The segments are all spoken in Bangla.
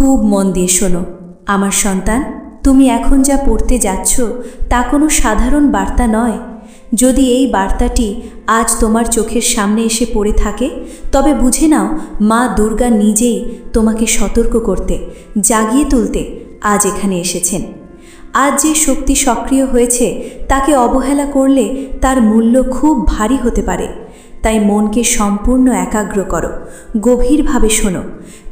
খুব মন দিয়ে শোনো। আমার সন্তান, তুমি এখন যা পড়তে যাচ্ছ, তা কোনো সাধারণ বার্তা নয়। যদি এই বার্তাটি আজ তোমার চোখের সামনে এসে পড়ে থাকে, তবে বুঝে নাও, মা দুর্গা নিজেই তোমাকে সতর্ক করতে, জাগিয়ে তুলতে আজ এখানে এসেছেন। আজ যে শক্তি সক্রিয় হয়েছে, তাকে অবহেলা করলে তার মূল্য খুব ভারী হতে পারে। তাই মনকে সম্পূর্ণ একাগ্র করো। গভীরভাবে শোনো,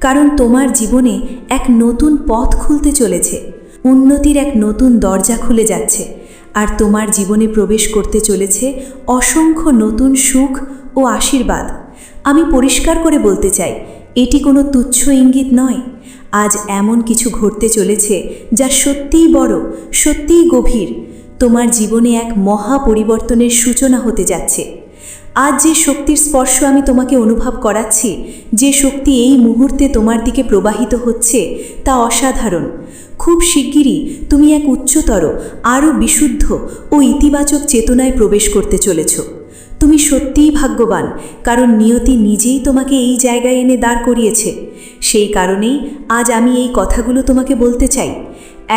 কারণ তোমার জীবনে এক নতুন পথ খুলতে চলেছে। উন্নতির এক নতুন দরজা খুলে যাচ্ছে। আর তোমার জীবনে প্রবেশ করতে চলেছে অসংখ্য নতুন সুখ ও আশীর্বাদ। আমি পরিষ্কার করে বলতে চাই, এটি কোনো তুচ্ছ ইঙ্গিত নয়। আজ এমন কিছু ঘটতে চলেছে যা সত্যিই বড়, সত্যিই গভীর। তোমার জীবনে এক মহা পরিবর্তনের সূচনা হতে যাচ্ছে। আজ যে শক্তির স্পর্শ আমি তোমাকে অনুভব করাচ্ছি, যে শক্তি এই মুহূর্তে তোমার দিকে প্রবাহিত হচ্ছে, তা অসাধারণ। খুব শিগগিরই তুমি এক উচ্চতর, আরও বিশুদ্ধ ও ইতিবাচক চেতনায় প্রবেশ করতে চলেছ। তুমি সত্যিই ভাগ্যবান, কারণ নিয়তি নিজেই তোমাকে এই জায়গায় এনে দাঁড় করিয়েছে। সেই কারণেই আজ আমি এই কথাগুলো তোমাকে বলতে চাই।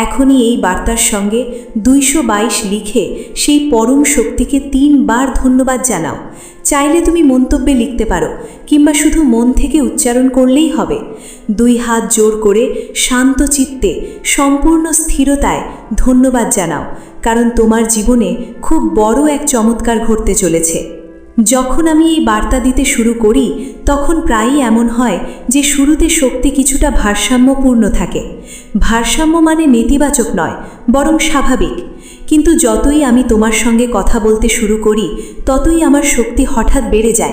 এখনই এই বার্তার সঙ্গে দুইশো বাইশ লিখে সেই পরম শক্তিকে তিনবার ধন্যবাদ জানাও। চাইলে তুমি মন্তব্যে লিখতে পারো, কিংবা শুধু মন থেকে উচ্চারণ করলেই হবে। দুই হাত জোর করে শান্ত চিত্তে, সম্পূর্ণ স্থিরতায় ধন্যবাদ জানাও, কারণ তোমার জীবনে খুব বড় এক চমৎকার ঘটতে চলেছে। যখন আমি এই বার্তা দিতে শুরু করি, তখন প্রায়ই এমন হয় যে শুরুতে শক্তি কিছুটা ভারসাম্যপূর্ণ থাকে। ভারসাম্য মানে নেতিবাচক নয়, বরং স্বাভাবিক। কিন্তু যতই আমি তোমার সঙ্গে কথা বলতে শুরু করি, ততই আমার শক্তি হঠাৎ বেড়ে যায়।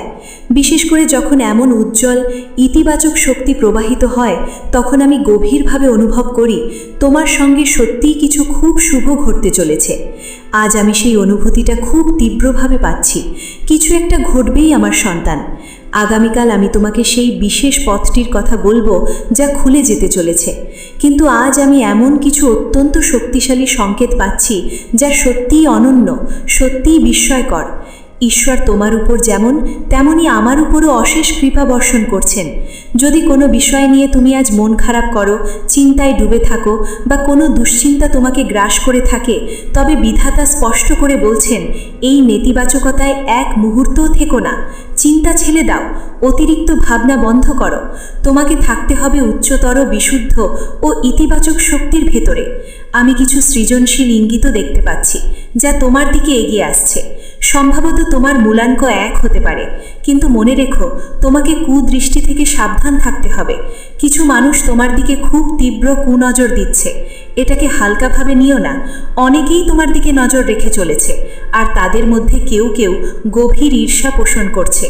বিশেষ করে যখন এমন উজ্জ্বল, ইতিবাচক শক্তি প্রবাহিত হয়, তখন আমি গভীরভাবে অনুভব করি, তোমার সঙ্গে সত্যিই কিছু খুব শুভ ঘটতে চলেছে। আজ আমি সেই অনুভূতিটা খুব তীব্রভাবে পাচ্ছি। কিছু একটা ঘটবেই আমার সন্তান। আগামীকাল আমি তোমাকে সেই বিশেষ পথটির কথা বলব যা খুলে যেতে চলেছে। কিন্তু আজ আমি এমন কিছু অত্যন্ত শক্তিশালী সংকেত পাচ্ছি যা সত্যিই অনন্য, সত্যিই বিস্ময়কর। ঈশ্বর তোমার উপর যেমন, তেমনি আমার উপরও অশেষ কৃপা বর্ষণ করছেন। যদি কোনো বিষয় নিয়ে তুমি আজ মন খারাপ করো, চিন্তায় ডুবে থাকো, বা কোনো দুশ্চিন্তা তোমাকে গ্রাস করে থাকে, তবে বিধাতা স্পষ্ট করে বলছেন, এই নেতিবাচকতায় এক মুহূর্তও থেকো না। চিন্তা ছেলে দাও, অতিরিক্ত ভাবনা বন্ধ করো। তোমাকে থাকতে হবে উচ্চতর, বিশুদ্ধ ও ইতিবাচক শক্তির ভেতরে। আমি কিছু সৃজনশীল ইঙ্গিত দেখতে পাচ্ছি, যা তোমার দিকে এগিয়ে আসছে। সম্ভবত তোমার মূলাঙ্ক এক হতে পারে। কিন্তু মনে রেখো, তোমাকে কুদৃষ্টি থেকে সাবধান থাকতে হবে। কিছু মানুষ তোমার দিকে খুব তীব্র কুনজর দিচ্ছে। এটাকে হালকাভাবে নিও না। অনেকেই তোমার দিকে নজর রেখে চলেছে, আর তাদের মধ্যে কেউ কেউ গভীর ঈর্ষা পোষণ করছে।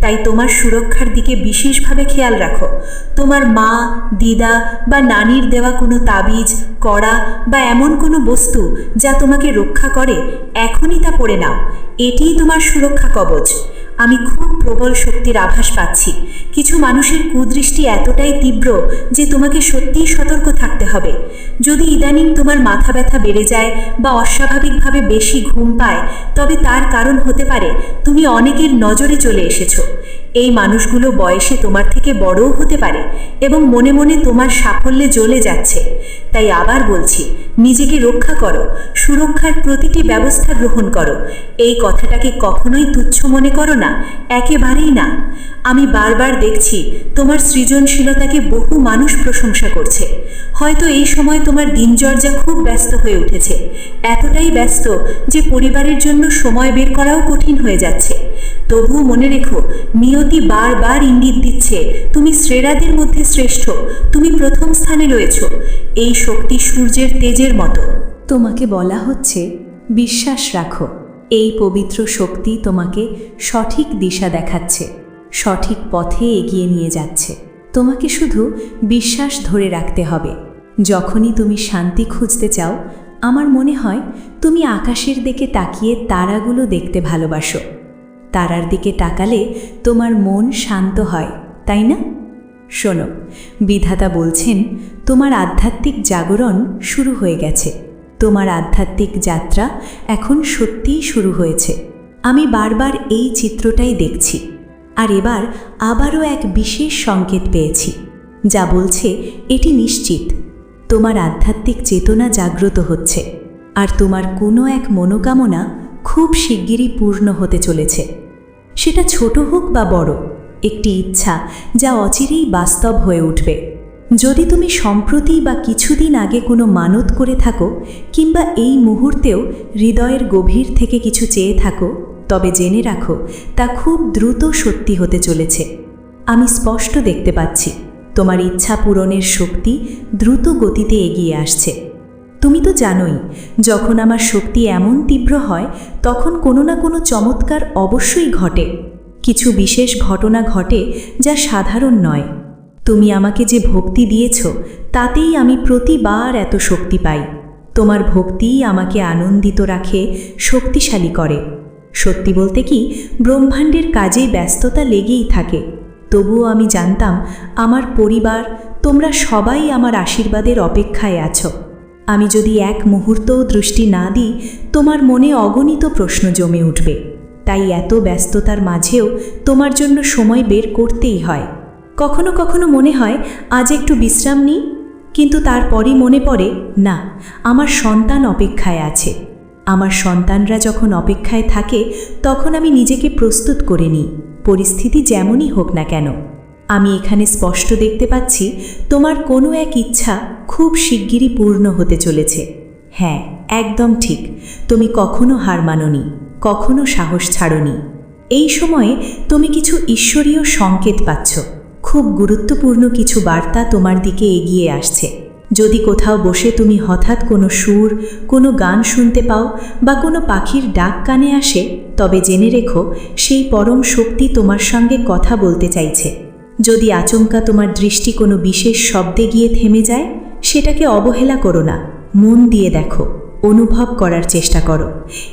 তাই তোমার সুরক্ষার দিকে বিশেষভাবে খেয়াল রাখো। তোমার মা, দিদা বা নানির দেওয়া কোনো তাবিজ, কড়া বা এমন কোনো বস্তু যা তোমাকে রক্ষা করে, এখনই তা পড়ে নাও। এটিই তোমার সুরক্ষা কবচ। আমি খুব প্রবল শক্তির আভাস পাচ্ছি। কিছু মানুষের কুদৃষ্টি এতটাই তীব্র যে তোমাকে সত্যিই সতর্ক থাকতে হবে। যদি ইদানিং তোমার মাথা ব্যথা বেড়ে যায় বা অস্বাভাবিকভাবে বেশি ঘুম পায়, তবে তার কারণ হতে পারে তুমি অনেকের নজরে চলে এসেছ। এই মানুষগুলো বয়সে তোমার থেকে বড়ও হতে পারে এবং মনে মনে তোমার সাফল্যে জ্বলে যাচ্ছে। তাই আবার বলছি, নিজেকে রক্ষা করো, সুরক্ষার প্রতিটি ব্যবস্থা গ্রহণ করো। এই কথাটাকে কখনোই তুচ্ছ মনে করো না। একেবারেই না। আমি বারবার দেখছি তোমার সৃজনশীলতাকে বহু মানুষ প্রশংসা করছে। হয়তো এই সময় তোমার দিনচর্যা খুব ব্যস্ত হয়ে উঠেছে। এতটাই ব্যস্ত যে পরিবারের জন্য সময় বের করাও কঠিন হয়ে যাচ্ছে। তবুও মনে রেখো, নিয়তি বারবার ইঙ্গিত দিচ্ছে, তুমি শ্রেরাদের মধ্যে শ্রেষ্ঠ, তুমি প্রথম স্থানে রয়েছ। এই শক্তি সূর্যের তেজের মতো। তোমাকে বলা হচ্ছে বিশ্বাস রাখো। এই পবিত্র শক্তি তোমাকে সঠিক দিশা দেখাচ্ছে, সঠিক পথে এগিয়ে নিয়ে যাচ্ছে। তোমাকে শুধু বিশ্বাস ধরে রাখতে হবে। যখনই তুমি শান্তি খুঁজতে চাও, আমার মনে হয় তুমি আকাশের দিকে তাকিয়ে তারাগুলো দেখতে ভালোবাসো। তারার দিকে তাকালে তোমার মন শান্ত হয়, তাই না? শোনো, বিধাতা বলছেন, তোমার আধ্যাত্মিক জাগরণ শুরু হয়ে গেছে। তোমার আধ্যাত্মিক যাত্রা এখন সত্যিই শুরু হয়েছে। আমি বারবার এই চিত্রটাই দেখছি। আর এবার আবারও এক বিশেষ সংকেত পেয়েছি, যা বলছে, এটি নিশ্চিত। তোমার আধ্যাত্মিক চেতনা জাগ্রত হচ্ছে, আর তোমার কোনো এক মনোকামনা খুব শিগগিরই পূর্ণ হতে চলেছে। সেটা ছোট হোক বা বড়, একটি ইচ্ছা যা অচিরেই বাস্তব হয়ে উঠবে। যদি তুমি সম্প্রতি বা কিছুদিন আগে কোনো মানত করে থাকো, কিংবা এই মুহূর্তেও হৃদয়ের গভীর থেকে কিছু চেয়ে থাকো, তবে জেনে রাখো, তা খুব দ্রুত সত্যি হতে চলেছে। আমি স্পষ্ট দেখতে পাচ্ছি, তোমার ইচ্ছা পূরণের শক্তি দ্রুত গতিতে এগিয়ে আসছে। তুমি তো জানোই, যখন আমার শক্তি এমন তীব্র হয়, তখন কোনো না কোনো চমৎকার অবশ্যই ঘটে। কিছু বিশেষ ঘটনা ঘটে যা সাধারণ নয়। তুমি আমাকে যে ভক্তি দিয়েছ, তাতেই আমি প্রতিবার এত শক্তি পাই। তোমার ভক্তিই আমাকে আনন্দিত রাখে, শক্তিশালী করে। সত্যি বলতে কি, ব্রহ্মাণ্ডের কাজেই ব্যস্ততা লেগেই থাকে। তবুও আমি জানতাম, আমার পরিবার, তোমরা সবাই আমার আশীর্বাদের অপেক্ষায় আছো। আমি যদি এক মুহূর্তও দৃষ্টি না দিই, তোমার মনে অগণিত প্রশ্ন জমে উঠবে। তাই এত ব্যস্ততার মাঝেও তোমার জন্য সময় বের করতেই হয়। কখনো কখনো মনে হয়, আজ একটু বিশ্রাম নিই, কিন্তু তারপরই মনে পড়ে, না, আমার সন্তান অপেক্ষায় আছে। আমার সন্তানরা যখন অপেক্ষায় থাকে, তখন আমি নিজেকে প্রস্তুত করে নিই, পরিস্থিতি যেমনই হোক না কেন। আমি এখানে স্পষ্ট দেখতে পাচ্ছি, তোমার কোনো এক ইচ্ছা খুব শিগগিরই পূর্ণ হতে চলেছে। হ্যাঁ একদম ঠিক, তুমি কখনো হার মানোনি, কখনো সাহস ছাড়নি। এই সময়ে তুমি কিছু ঈশ্বরীয় সংকেত পাচ্ছ। খুব গুরুত্বপূর্ণ কিছু বার্তা তোমার দিকে এগিয়ে আসছে। যদি কোথাও বসে তুমি হঠাৎ কোনো সুর, কোনো গান শুনতে পাও বা কোনো পাখির ডাক কানে আসে, তবে জেনে রেখো সেই পরম শক্তি তোমার সঙ্গে কথা বলতে চাইছে। যদি আচমকা তোমার দৃষ্টি কোনো বিশেষ শব্দে গিয়ে থেমে যায়, সেটাকে অবহেলা করো না। মন দিয়ে দেখো, অনুভব করার চেষ্টা করো।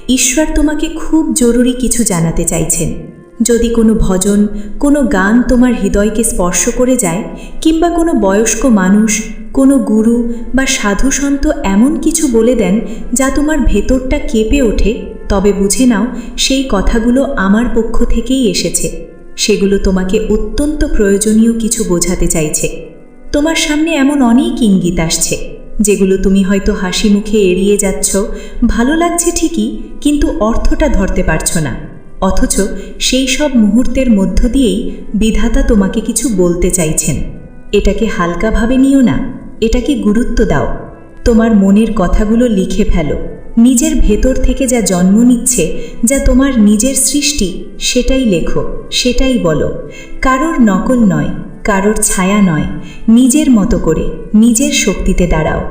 ঈশ্বর তোমাকে খুব জরুরি কিছু জানাতে চাইছেন। যদি কোনো ভজন, কোনো গান তোমার হৃদয়কে স্পর্শ করে যায়, কিংবা কোনো বয়স্ক মানুষ, কোনো গুরু বা সাধুসন্ত এমন কিছু বলে দেন যা তোমার ভেতরটা কেঁপে ওঠে, তবে বুঝে নাও সেই কথাগুলো আমার পক্ষ থেকেই এসেছে। সেগুলো তোমাকে অত্যন্ত প্রয়োজনীয় কিছু বোঝাতে চাইছে। তোমার সামনে এমন অনেক ইঙ্গিত আসছে, যেগুলো তুমি হয়তো হাসি মুখে এড়িয়ে যাচ্ছ, ভালো লাগছে ঠিকই, কিন্তু অর্থটা ধরতে পারছ না। অথচ সেই সব মুহূর্তের মধ্য দিয়েই বিধাতা তোমাকে কিছু বলতে চাইছেন। এটাকে হালকাভাবে নিও না? এটাকে গুরুত্ব দাও? তোমার মনের কথাগুলো লিখে ফেলো। নিজের ভেতর থেকে যা জন্ম নিচ্ছে, যা তোমার নিজের সৃষ্টি, সেটাই লেখো, সেটাই বলো। কারোর নকল নয়, কারোর ছায়া নয়। নিজের মতো করে, নিজের শক্তিতে দাঁড়াও।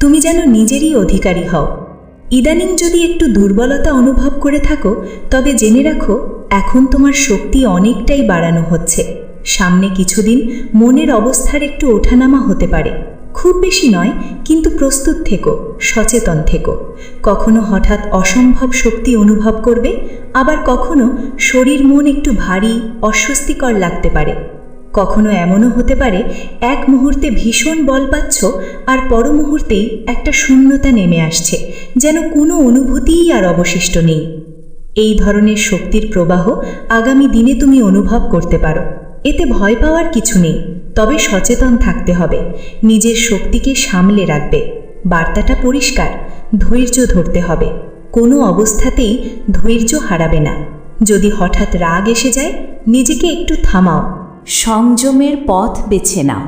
তুমি যেন নিজেরই অধিকারী হও। ইদানিং যদি একটু দুর্বলতা অনুভব করে থাকো, তবে জেনে রাখো, এখন তোমার শক্তি অনেকটাই বাড়ানো হচ্ছে। সামনে কিছুদিন মনের অবস্থার একটু ওঠানামা হতে পারে। খুব বেশি নয়, কিন্তু প্রস্তুত থেকো, সচেতন থেকো। কখনো হঠাৎ অসম্ভব শক্তি অনুভব করবে, আবার কখনো শরীর মন একটু ভারী, অস্বস্তিকর লাগতে পারে। কখনো এমনও হতে পারে, এক মুহূর্তে ভীষণ বল পাচ্ছ আর পর মুহূর্তেই একটা শূন্যতা নেমে আসছে, যেন কোনো অনুভূতিই আর অবশিষ্ট নেই। এই ধরনের শক্তির প্রবাহ আগামী দিনে তুমি অনুভব করতে পারো। এতে ভয় পাওয়ার কিছু নেই, তবে সচেতন থাকতে হবে। নিজের শক্তিকে সামলে রাখবে। বার্তাটা পরিষ্কার, ধৈর্য ধরতে হবে। কোনো অবস্থাতেই ধৈর্য হারাবে না। যদি হঠাৎ রাগ এসে যায়, নিজেকে একটু থামাও। সংযমের পথ বেছে নাও।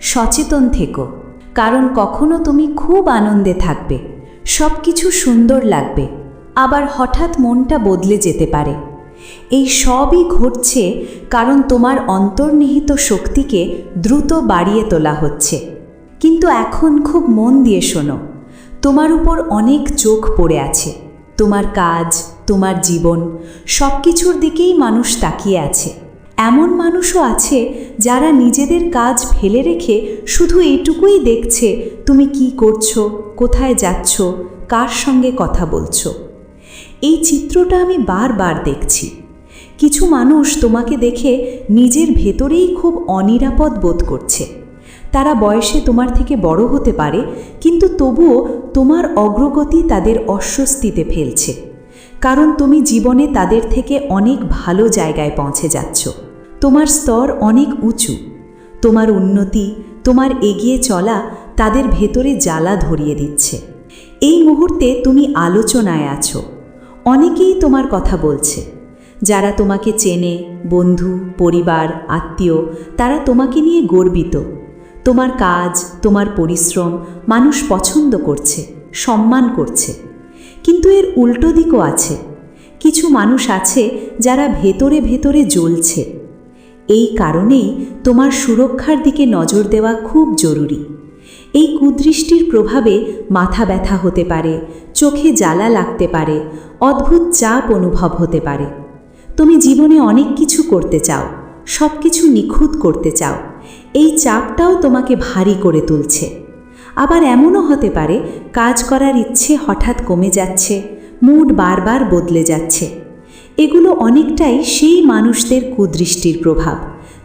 সচেতন থেকো। কারণ কখনো তুমি খুব আনন্দে থাকবে সব কিছু সুন্দর লাগবে, আবার হঠাৎ মনটা বদলে যেতে পারে। এই সবই ঘটছে কারণ তোমার অন্তর্নিহিত শক্তিকে দ্রুত বাড়িয়ে তোলা হচ্ছে। কিন্তু এখন খুব মন দিয়ে শোনো, তোমার উপর অনেক চোখ পড়ে আছে। তোমার কাজ, তোমার জীবন সব কিছুর দিকেই মানুষ তাকিয়ে আছে। এমন মানুষও আছে যারা নিজেদের কাজ ফেলে রেখে শুধু এটুকুই দেখছে, তুমি কি করছ? কোথায় যাচ্ছ? কার সঙ্গে কথা বলছো? এই চিত্রটা আমি বারবার দেখছি। কিছু মানুষ তোমাকে দেখে নিজের ভেতরেই খুব অনিরাপদ বোধ করছে। তারা বয়সে তোমার থেকে বড় হতে পারে, কিন্তু তবুও তোমার অগ্রগতি তাদের অস্বস্তিতে ফেলছে। কারণ তুমি জীবনে তাদের থেকে অনেক ভালো জায়গায় পৌঁছে যাচ্ছ। তোমার স্তর অনেক উঁচু। তোমার উন্নতি, তোমার এগিয়ে চলা তাদের ভেতরে জ্বালা ধরিয়ে দিচ্ছে। এই মুহূর্তে তুমি আলোচনায় আছো। অনেকেই তোমার কথা বলছে। যারা তোমাকে চেনে, বন্ধু, পরিবার, আত্মীয়, তারা তোমাকে নিয়ে গর্বিত। তোমার কাজ, তোমার পরিশ্রম মানুষ পছন্দ করছে, সম্মান করছে। কিন্তু এর উল্টো দিকও আছে। কিছু মানুষ আছে যারা ভেতরে ভেতরে জ্বলছে। এই কারণেই তোমার সুরক্ষার দিকে নজর দেওয়া খুব জরুরি। এই কুদৃষ্টির প্রভাবে মাথা ব্যথা হতে পারে, চোখে জ্বালা লাগতে পারে, অদ্ভুত চাপ অনুভব হতে পারে। তুমি জীবনে অনেক কিছু করতে চাও সব কিছু নিখুঁত করতে চাও, এই চাপটাও তোমাকে ভারী করে তুলছে। আবার এমনও হতে পারে, কাজ করার ইচ্ছে হঠাৎ কমে যাচ্ছে, মুড বারবার বদলে যাচ্ছে। এগুলো অনেকটাই সেই মানুষদের কুদৃষ্টির প্রভাব,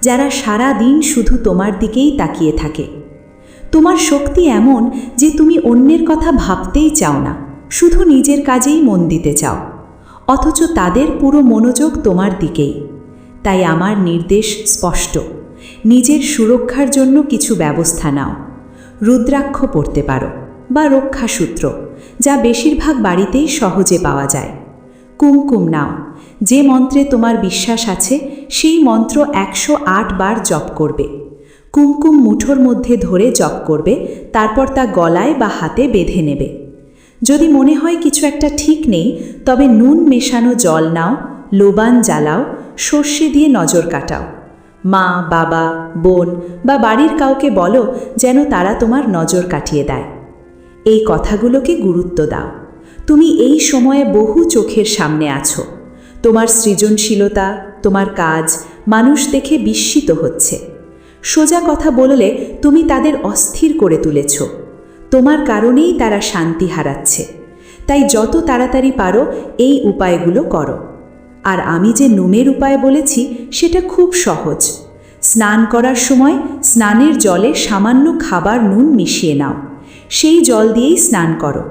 যারা সারা দিন শুধু তোমার দিকেই তাকিয়ে থাকে। তোমার শক্তি এমন যে তুমি অন্যের কথা ভাবতেই চাও না, শুধু নিজের কাজেই মন দিতে চাও, অথচ তাদের পুরো মনোযোগ তোমার দিকেই। তাই আমার নির্দেশ স্পষ্ট, নিজের সুরক্ষার জন্য কিছু ব্যবস্থা নাও, রুদ্রাক্ষ পড়তে পারো বা রক্ষাসূত্র, যা বেশিরভাগ বাড়িতেই সহজে পাওয়া যায়। কুমকুম নাও যে মন্ত্রে তোমার বিশ্বাস আছে, সেই মন্ত্র একশো আট বার জপ করবে। কুমকুম মুঠোর মধ্যে ধরে জপ করবে, তারপর তা গলায় বা হাতে বেঁধে নেবে। যদি মনে হয় কিছু একটা ঠিক নেই, তবে নুন মেশানো জল নাও, লোবান জ্বালাও, সর্ষে দিয়ে নজর কাটাও। মা, বাবা, বোন বা বাড়ির কাউকে বলো যেন তারা তোমার নজর কাটিয়ে দেয়। এই কথাগুলোকে গুরুত্ব দাও। তুমি এই সময়ে বহু চোখের সামনে আছো। তোমার সৃজনশীলতা, তোমার কাজ মানুষ দেখে বিস্মিত হচ্ছে। সোজা কথা বললে তুমি তাদের অস্থির করে তুলেছ। তোমার কারণেই তারা শান্তি হারাচ্ছে। তাই যত তাড়াতাড়ি পারো, এই উপায়গুলো করো। আর আমি যে নুনের উপায় বলেছি, সেটা খুব সহজ। স্নান করার সময় স্নানের জলে সামান্য খাবার নুন মিশিয়ে নাও। সেই জল দিয়েই স্নান করো।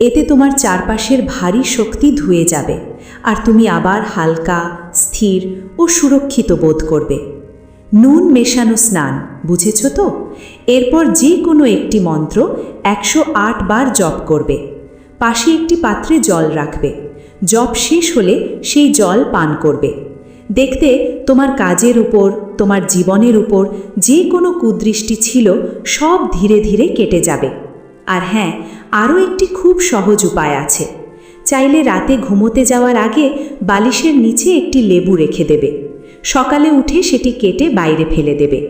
এতে তোমার চারপাশের ভারী শক্তি ধুয়ে যাবে। আর তুমি আবার হালকা, স্থির ও সুরক্ষিত বোধ করবে। নুন মেশানো স্নান, বুঝেছ তো? এরপর যে কোনো একটি মন্ত্র একশো আট বার জপ করবে। পাশে একটি পাত্রে জল রাখবে। জপ শেষ হলে সেই জল পান করবে। দেখতে তোমার কাজের উপর, তোমার জীবনের উপর যে কোনো কুদৃষ্টি ছিল সব ধীরে ধীরে কেটে যাবে। আর হ্যাঁ আরও একটি খুব সহজ উপায় আছে। চাইলে রাতে ঘুমোতে যাওয়ার আগে বালিশের নিচে একটি লেবু রেখে দেবে। সকালে উঠে সেটি কেটে বাইরে ফেলে দেবে।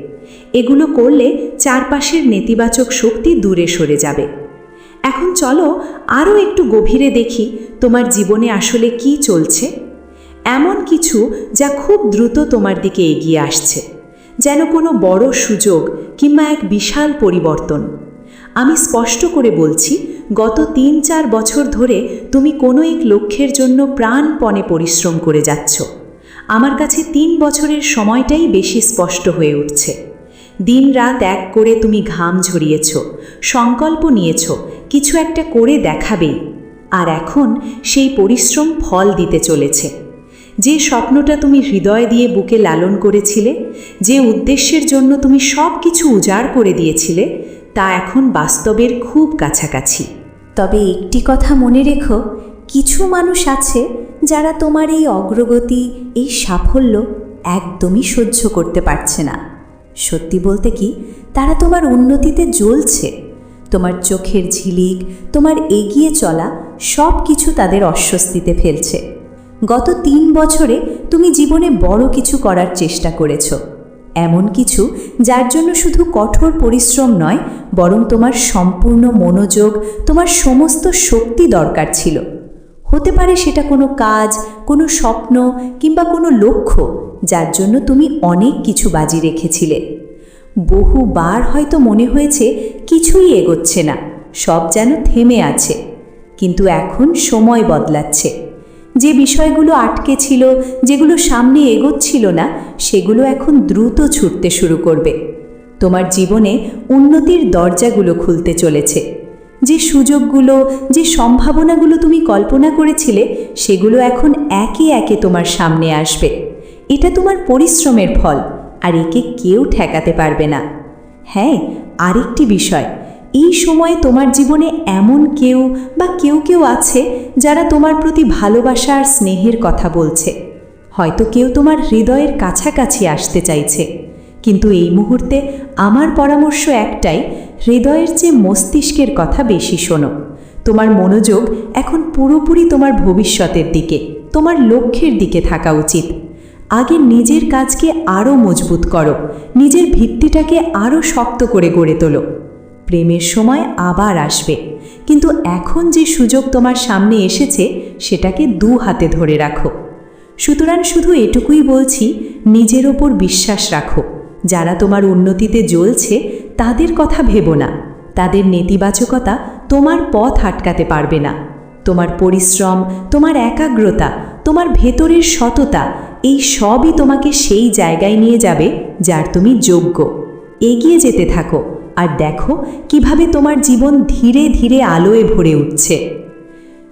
এগুলো করলে চারপাশের নেতিবাচক শক্তি দূরে সরে যাবে। এখন চলো আরও একটু গভীরে দেখি তোমার জীবনে আসলে কি চলছে। এমন কিছু যা খুব দ্রুত তোমার দিকে এগিয়ে আসছে। যেন কোনো বড় সুযোগ কিংবা এক বিশাল পরিবর্তন। আমি স্পষ্ট করে বলছি, গত তিন চার বছর ধরে তুমি কোনো এক লক্ষ্যের জন্য প্রাণপণে পরিশ্রম করে যাচ্ছ। আমার কাছে তিন বছরের সময়টাই বেশি স্পষ্ট হয়ে উঠছে। দিন রাত এক করে তুমি ঘাম ঝরিয়েছ, সংকল্প নিয়েছ, কিছু একটা করে দেখাবেই, আর এখন সেই পরিশ্রম ফল দিতে চলেছে। যে স্বপ্নটা তুমি হৃদয় দিয়ে বুকে লালন করেছিলে, যে উদ্দেশ্যের জন্য তুমি সব কিছু উজাড় করে দিয়েছিলে তা এখন বাস্তবের খুব কাছাকাছি। তবে একটি কথা মনে রেখো, কিছু মানুষ আছে যারা তোমার এই অগ্রগতি, এই সাফল্য একদমই সহ্য করতে পারছে না। সত্যি বলতে কি, তারা তোমার উন্নতিতে জ্বলছে। তোমার চোখের ঝিলিক, তোমার এগিয়ে চলা সব কিছু তাদের অস্বস্তিতে ফেলছে। গত তিন বছরে তুমি জীবনে বড় কিছু করার চেষ্টা করেছ। এমন কিছু যার জন্য শুধু কঠোর পরিশ্রম নয়, বরং তোমার সম্পূর্ণ মনোযোগ, তোমার সমস্ত শক্তি দরকার ছিল। হতে পারে সেটা কোনো কাজ, কোনো স্বপ্ন কিংবা কোনো লক্ষ্য যার জন্য তুমি অনেক কিছু বাজি রেখেছিলে। বহুবার হয়তো মনে হয়েছে কিছুই এগোচ্ছে না, সব যেন থেমে আছে, কিন্তু এখন সময় বদলাচ্ছে। যে বিষয়গুলো আটকে ছিল, যেগুলো সামনে এগোচ্ছিল না, সেগুলো এখন দ্রুত ছুটতে শুরু করবে। তোমার জীবনে উন্নতির দরজাগুলো খুলতে চলেছে। যে সুযোগগুলো, যে সম্ভাবনাগুলো তুমি কল্পনা করেছিলে, সেগুলো এখন একে একে তোমার সামনে আসবে। এটা তোমার পরিশ্রমের ফল, আর একে কেউ ঠেকাতে পারবে না। হ্যাঁ আরেকটি বিষয় এই সময়ে তোমার জীবনে এমন কেউ বা কেউ কেউ আছে যারা তোমার প্রতি ভালোবাসা আর স্নেহের কথা বলছে। হয়তো কেউ তোমার হৃদয়ের কাছাকাছি আসতে চাইছে। কিন্তু এই মুহূর্তে আমার পরামর্শ একটাই, হৃদয়ের চেয়ে মস্তিষ্কের কথা বেশি শোনো। তোমার মনোযোগ এখন পুরোপুরি তোমার ভবিষ্যতের দিকে, তোমার লক্ষ্যের দিকে থাকা উচিত। আগে নিজের কাজকে আরও মজবুত করো, নিজের ভিত্তিটাকে আরও শক্ত করে গড়ে তোলো। প্রেমের সময় আবার আসবে। কিন্তু এখন যে সুযোগ তোমার সামনে এসেছে, সেটাকে দু হাতে ধরে রাখো। সুতরাং শুধু এটুকুই বলছি, নিজের ওপর বিশ্বাস রাখো। যারা তোমার উন্নতিতে জ্বলছে, তাদের কথা ভেবো না। তাদের নেতিবাচকতা তোমার পথ আটকাতে পারবে না। তোমার পরিশ্রম, তোমার একাগ্রতা, তোমার ভেতরের সততা, এই সবই তোমাকে সেই জায়গায় নিয়ে যাবে, যার তুমি যোগ্য। এগিয়ে যেতে থাকো। আর দেখো কীভাবে তোমার জীবন ধীরে ধীরে আলোয় ভরে উঠছে।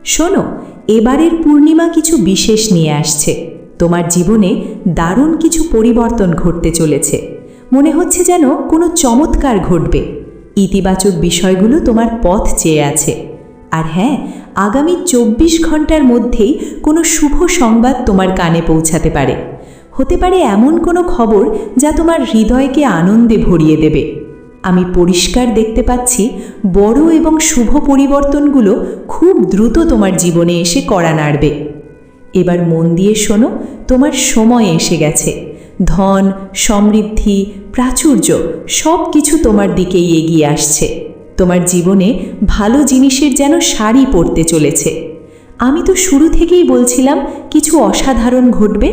শোনো, এবারের পূর্ণিমা কিছু বিশেষ নিয়ে আসছে। তোমার জীবনে দারুণ কিছু পরিবর্তন ঘটতে চলেছে। মনে হচ্ছে যেন কোনো চমৎকার ঘটবে। ইতিবাচক বিষয়গুলো তোমার পথ চেয়ে আছে। আর হ্যাঁ আগামী চব্বিশ ঘণ্টার মধ্যেই কোনো শুভ সংবাদ তোমার কানে পৌঁছাতে পারে। হতে পারে এমন কোনো খবর যা তোমার হৃদয়কে আনন্দে ভরিয়ে দেবে। আমি পরিষ্কার দেখতে পাচ্ছি বড় এবং শুভ পরিবর্তনগুলো খুব দ্রুত তোমার জীবনে এসে কড়া নাড়বে। এবার মন দিয়ে শোনো, তোমার সময় এসে গেছে। ধন, সমৃদ্ধি, প্রাচুর্য সব কিছু তোমার দিকেই এগিয়ে আসছে। তোমার জীবনে ভালো জিনিসের যেন শাড়ি পরতে চলেছে। আমি তো শুরু থেকেই বলছিলাম কিছু অসাধারণ ঘটবে,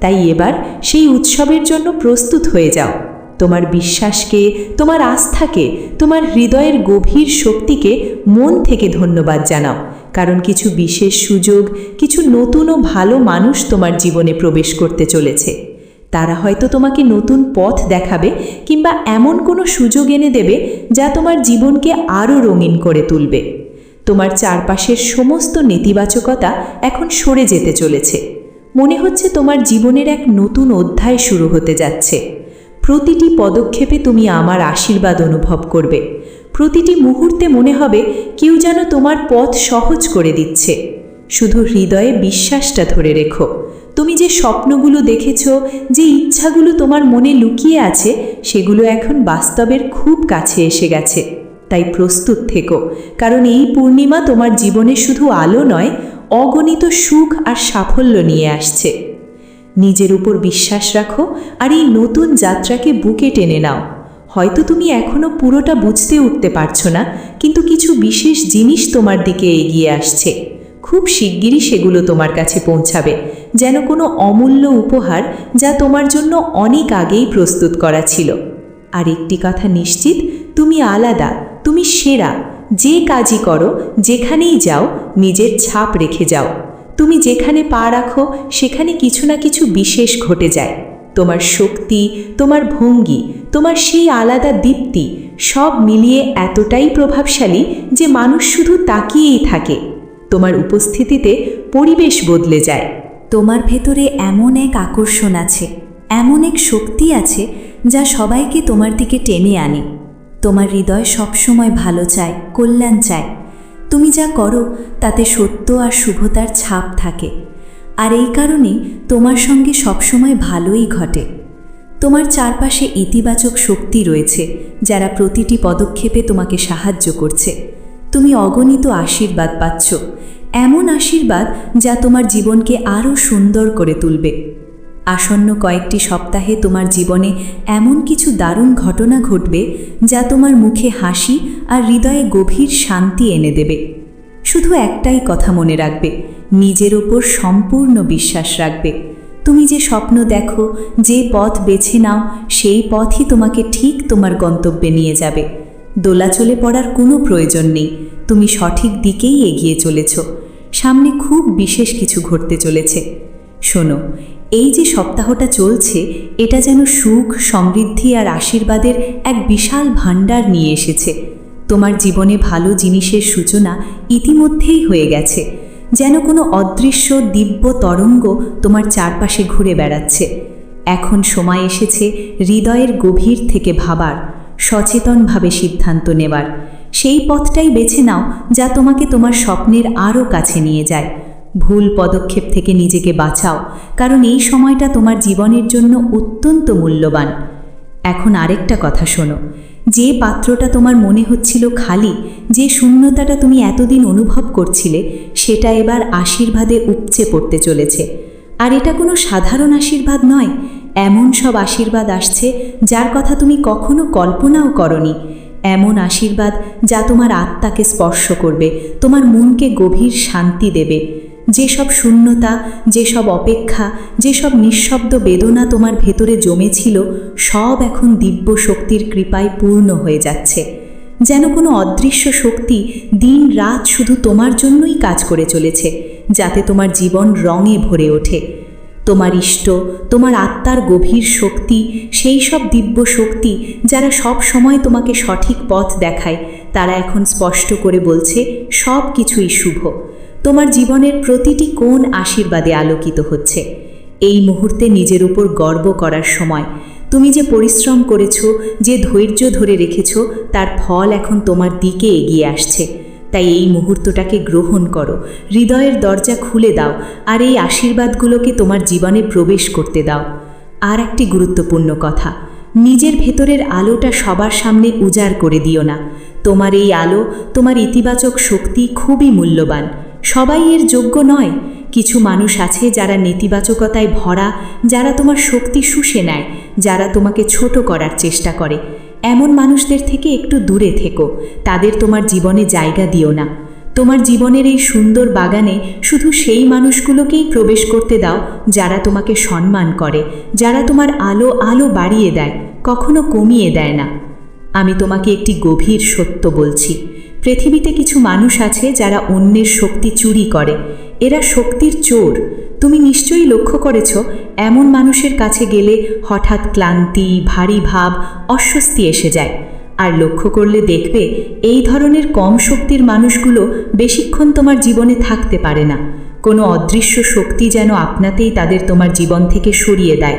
তাই এবার সেই উৎসবের জন্য প্রস্তুত হয়ে যাও। তোমার বিশ্বাসকে, তোমার আস্থাকে, তোমার হৃদয়ের গভীর শক্তিকে মন থেকে ধন্যবাদ জানাও। কারণ কিছু বিশেষ সুযোগ, কিছু নতুন ও ভালো মানুষ তোমার জীবনে প্রবেশ করতে চলেছে। তারা হয়তো তোমাকে নতুন পথ দেখাবে কিংবা এমন কোনো সুযোগ এনে দেবে যা তোমার জীবনকে আরও রঙিন করে তুলবে। তোমার চারপাশের সমস্ত নেতিবাচকতা এখন সরে যেতে চলেছে। মনে হচ্ছে তোমার জীবনের এক নতুন অধ্যায় শুরু হতে যাচ্ছে। প্রতিটি পদক্ষেপে তুমি আমার আশীর্বাদ অনুভব করবে। প্রতিটি মুহূর্তে মনে হবে কেউ যেন তোমার পথ সহজ করে দিচ্ছে। শুধু হৃদয়ে বিশ্বাসটা ধরে রেখো। তুমি যে স্বপ্নগুলো দেখেছ, যে ইচ্ছাগুলো তোমার মনে লুকিয়ে আছে, সেগুলো এখন বাস্তবের খুব কাছে এসে গেছে। তাই প্রস্তুত থেকো, কারণ এই পূর্ণিমা তোমার জীবনে শুধু আলো নয়, অগণিত সুখ আর সাফল্য নিয়ে আসছে। নিজের উপর বিশ্বাস রাখো আর এই নতুন যাত্রাকে বুকে টেনে নাও। হয়তো তুমি এখনও পুরোটা বুঝতে উঠতে পারছ না, কিন্তু কিছু বিশেষ জিনিস তোমার দিকে এগিয়ে আসছে। খুব শিগগিরই সেগুলো তোমার কাছে পৌঁছাবে, যেন কোনো অমূল্য উপহার যা তোমার জন্য অনেক আগেই প্রস্তুত করা ছিল। আর একটি কথা নিশ্চিত, তুমি আলাদা, তুমি সেরা, যে কাজই করো, যেখানেই যাও, নিজের ছাপ রেখে যাও। তুমি যেখানে পা রাখো, সেখানে কিছু না কিছু বিশেষ ঘটে যায়। তোমার শক্তি, তোমার ভঙ্গি, তোমার সেই আলাদা দীপ্তি, সব মিলিয়ে এতটাই প্রভাবশালী যে মানুষ শুধু তাকিয়েই থাকে। তোমার উপস্থিতিতে পরিবেশ বদলে যায়। তোমার ভেতরে এমন এক আকর্ষণ আছে, এমন এক শক্তি আছে যা সবাইকে তোমার দিকে টেনে আনে। তোমার হৃদয় সবসময় ভালো চায়, কল্যাণ চায়। তুমি যা করো, তাতে সত্য আর শুভতার ছাপ থাকে। আর এই কারণে তোমার সঙ্গে সবসময় ভালোই ঘটে। তোমার চারপাশে ইতিবাচক শক্তি রয়েছে, যারা প্রতিটি পদক্ষেপে তোমাকে সাহায্য করছে। তুমি অগণিত আশীর্বাদ পাচ্ছ, এমন আশীর্বাদ যা তোমার জীবনকে আরও সুন্দর করে তুলবে। আসন্ন কয়েকটি সপ্তাহে তোমার জীবনে এমন কিছু দারুণ ঘটনা ঘটবে যা তোমার মুখে হাসি আর হৃদয়ে গভীর শান্তি এনে দেবে। শুধু একটাই কথা মনে রাখবে, নিজের ওপর সম্পূর্ণ বিশ্বাস রাখবে। তুমি যে স্বপ্ন দেখো, যে পথ বেছে নাও, সেই পথই তোমাকে ঠিক তোমার গন্তব্যে নিয়ে যাবে। দোলাচলে পড়ার কোনো প্রয়োজন নেই, তুমি সঠিক দিকেই এগিয়ে চলেছ। সামনে খুব বিশেষ কিছু ঘটতে চলেছে। শোনো এই যে সপ্তাহটা চলছে, এটা যেন সুখ, সমৃদ্ধি আর আশীর্বাদের এক বিশাল ভাণ্ডার নিয়ে এসেছে। তোমার জীবনে ভালো জিনিসের সূচনা ইতিমধ্যেই হয়ে গেছে। যেন কোনো অদৃশ্য, দিব্য তরঙ্গ তোমার চারপাশে ঘুরে বেড়াচ্ছে। এখন সময় এসেছে হৃদয়ের গভীর থেকে ভাবার, সচেতনভাবে সিদ্ধান্ত নেবার। সেই পথটাই বেছে নাও যা তোমাকে তোমার স্বপ্নের আরও কাছে নিয়ে যায়। ভুল পদক্ষেপ থেকে নিজেকে বাঁচাও, কারণ এই সময়টা তোমার জীবনের জন্য অত্যন্ত মূল্যবান। এখন আরেকটা কথা শোনো, যে পাত্রটা তোমার মনে হচ্ছিল খালি, যে শূন্যতাটা তুমি এতদিন অনুভব করছিলে, সেটা এবার আশীর্বাদে উপচে পড়তে চলেছে। আর এটা কোনো সাধারণ আশীর্বাদ নয়, এমন সব আশীর্বাদ আসছে যার কথা তুমি কখনো কল্পনাও করনি। এমন আশীর্বাদ যা তোমার আত্মাকে স্পর্শ করবে, তোমার মনকে গভীর শান্তি দেবে। যেসব শূন্যতা, যেসব অপেক্ষা, যেসব নিঃশব্দ বেদনা তোমার ভেতরে জমেছিল, সব এখন দিব্য শক্তির কৃপায় পূর্ণ হয়ে যাচ্ছে। যেন কোনো অদৃশ্য শক্তি দিন রাত শুধু তোমার জন্যই কাজ করে চলেছে, যাতে তোমার জীবন রঙে ভরে ওঠে। তোমার ইষ্ট, তোমার আত্মার গভীর শক্তি, সেই সব দিব্য শক্তি যারা সব সময় তোমাকে সঠিক পথ দেখায়, তারা এখন স্পষ্ট করে বলছে সব কিছুই শুভ। তোমার জীবনের প্রতিটি কোণ আশীর্বাদে আলোকিত হচ্ছে। এই মুহূর্তে নিজের উপর গর্ব করার সময়। তুমি যে পরিশ্রম করেছ, যে ধৈর্য ধরে রেখেছ, তার ফল এখন তোমার দিকে এগিয়ে আসছে। তাই এই মুহূর্তটাকে গ্রহণ করো। হৃদয়ের দরজা খুলে দাও আর এই আশীর্বাদগুলোকে তোমার জীবনে প্রবেশ করতে দাও। আর একটি গুরুত্বপূর্ণ কথা, নিজের ভেতরের আলোটা সবার সামনে উজাড় করে দিও না। তোমার এই আলো, তোমার ইতিবাচক শক্তি খুবই মূল্যবান। সবাই এর যোগ্য নয়। কিছু মানুষ আছে যারা নেতিবাচকতায় ভরা, যারা তোমার শক্তি শুষে নেয়, যারা তোমাকে ছোট করার চেষ্টা করে। এমন মানুষদের থেকে একটু দূরে থেকো। তাদের তোমার জীবনে জায়গা দিও না। তোমার জীবনের এই সুন্দর বাগানে শুধু সেই মানুষগুলোকেই প্রবেশ করতে দাও যারা তোমাকে সম্মান করে, যারা তোমার আলো আলো বাড়িয়ে দেয়, কখনো কমিয়ে দেয় না। আমি তোমাকে একটি গভীর সত্য বলছি। পৃথিবীতে কিছু মানুষ আছে যারা অন্যের শক্তি চুরি করে। এরা শক্তির চোর। তুমি নিশ্চয়ই লক্ষ্য করেছ, এমন মানুষের কাছে গেলে হঠাৎ ক্লান্তি, ভারী ভাব, অস্বস্তি এসে যায়। আর লক্ষ্য করলে দেখবে, এই ধরনের কম শক্তির মানুষগুলো বেশিক্ষণ তোমার জীবনে থাকতে পারে না। কোনো অদৃশ্য শক্তি যেন আপনাতেই তাদের তোমার জীবন থেকে সরিয়ে দেয়।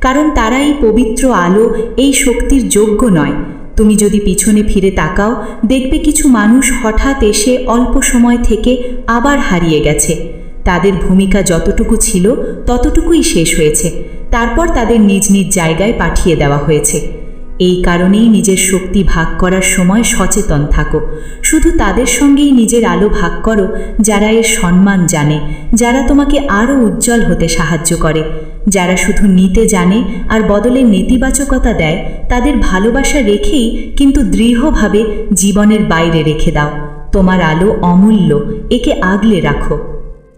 কারণ তারা এই পবিত্র আলো, এই শক্তির যোগ্য নয়। তুমি যদি পিছনে ফিরে তাকাও, দেখবে কিছু মানুষ হঠাৎ এসে অল্প সময় থেকে আবার হারিয়ে গেছে। তাদের ভূমিকা যতটুকু ছিল, ততটুকুই শেষ হয়েছে। তারপর তাদের নিজ নিজ জায়গায় পাঠিয়ে দেওয়া হয়েছে। এই কারণেই নিজের শক্তি ভাগ করার সময় সচেতন থাকো। শুধু তাদের সঙ্গেই নিজের আলো ভাগ করো, যারা এর সম্মান জানে, যারা তোমাকে আরও উজ্জ্বল হতে সাহায্য করে। যারা শুধু নিতে জানে আর বদলে নেতিবাচকতা দেয়, তাদের ভালোবাসা রেখেই কিন্তু দৃঢ়ভাবে জীবনের বাইরে রেখে দাও। তোমার আলো অমূল্য, একে আগলে রাখো।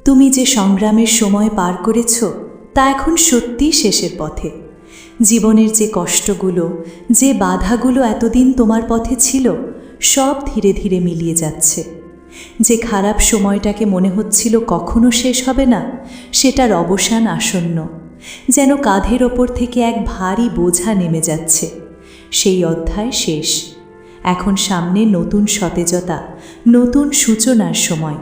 তুমি যে সংগ্রামের সময় পার করেছ, তা এখন সত্যিই শেষের পথে। জীবনের যে কষ্টগুলো, যে বাধাগুলো এতদিন তোমার পথে ছিল, সব ধীরে ধীরে মিলিয়ে যাচ্ছে। যে খারাপ সময়টাকে মনে হচ্ছিল কখনো শেষ হবে না, সেটার অবসান আসন্ন। যেন কাঁধের ওপর থেকে এক ভারী বোঝা নেমে যাচ্ছে। সেই অধ্যায় শেষ। এখন সামনে নতুন সতেজতা, নতুন সূচনার সময়।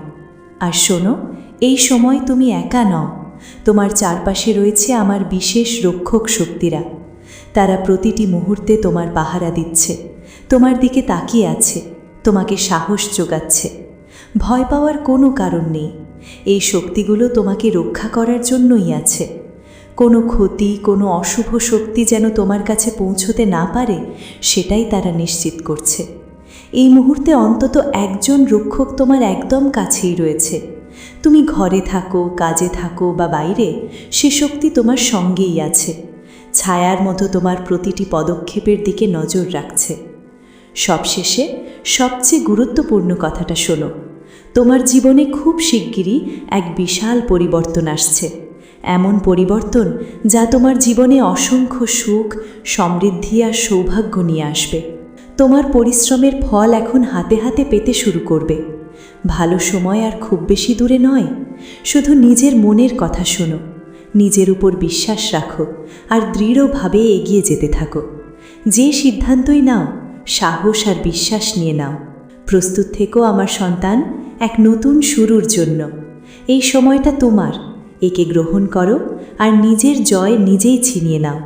আর শোনো, এই সময় তুমি একা নও। তোমার চারপাশে রয়েছে আমার বিশেষ রক্ষক শক্তিরা। তারা প্রতিটি মুহূর্তে তোমার পাহারা দিচ্ছে। তোমার দিকে তাকিয়ে আছে, তোমাকে সাহস যোগাচ্ছে। ভয় পাওয়ার কোনো কারণ নেই। এই শক্তিগুলো তোমাকে রক্ষা করার জন্যই আছে। কোনো ক্ষতি, কোনো অশুভ শক্তি যেন তোমার কাছে পৌঁছতে না পারে, সেটাই তারা নিশ্চিত করছে। এই মুহূর্তে অন্তত একজন রক্ষক তোমার একদম কাছেই রয়েছে। তুমি ঘরে থাকো, কাজে থাকো বা বাইরে, সে শক্তি তোমার সঙ্গেই আছে। ছায়ার মতো তোমার প্রতিটি পদক্ষেপের দিকে নজর রাখছে। সবশেষে, সবচেয়ে গুরুত্বপূর্ণ কথাটা শোনো। তোমার জীবনে খুব শিগগিরই এক বিশাল পরিবর্তন আসছে। এমন পরিবর্তন যা তোমার জীবনে অসংখ্য সুখ, সমৃদ্ধি আর সৌভাগ্য নিয়ে আসবে। তোমার পরিশ্রমের ফল এখন হাতে হাতে পেতে শুরু করবে। ভালো সময় আর খুব বেশি দূরে নয়। শুধু নিজের মনের কথা শোনো, নিজের উপর বিশ্বাস রাখো আর দৃঢ়ভাবে এগিয়ে যেতে থাকো। যে সিদ্ধান্তই নাও, সাহস আর বিশ্বাস নিয়ে নাও। প্রস্তুত থেকো আমার সন্তান, এক নতুন শুরুর জন্য। এই সময়টা তোমার। একে গ্রহণ করো আর নিজের জয় নিজেই ছিনিয়ে নাও।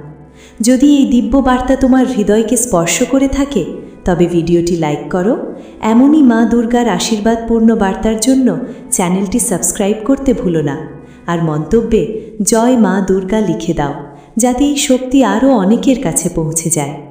যদি এই দিব্য বার্তা তোমার হৃদয়কে স্পর্শ করে থাকে, তবে ভিডিওটি লাইক করো। এমনই মা দুর্গার আশীর্বাদপূর্ণ বার্তার জন্য চ্যানেলটি সাবস্ক্রাইব করতে ভুলো না। আর মন্তব্যে, জয় মা দুর্গা লিখে দাও, যাতে এই শক্তি আরও অনেকের কাছে পৌঁছে যায়।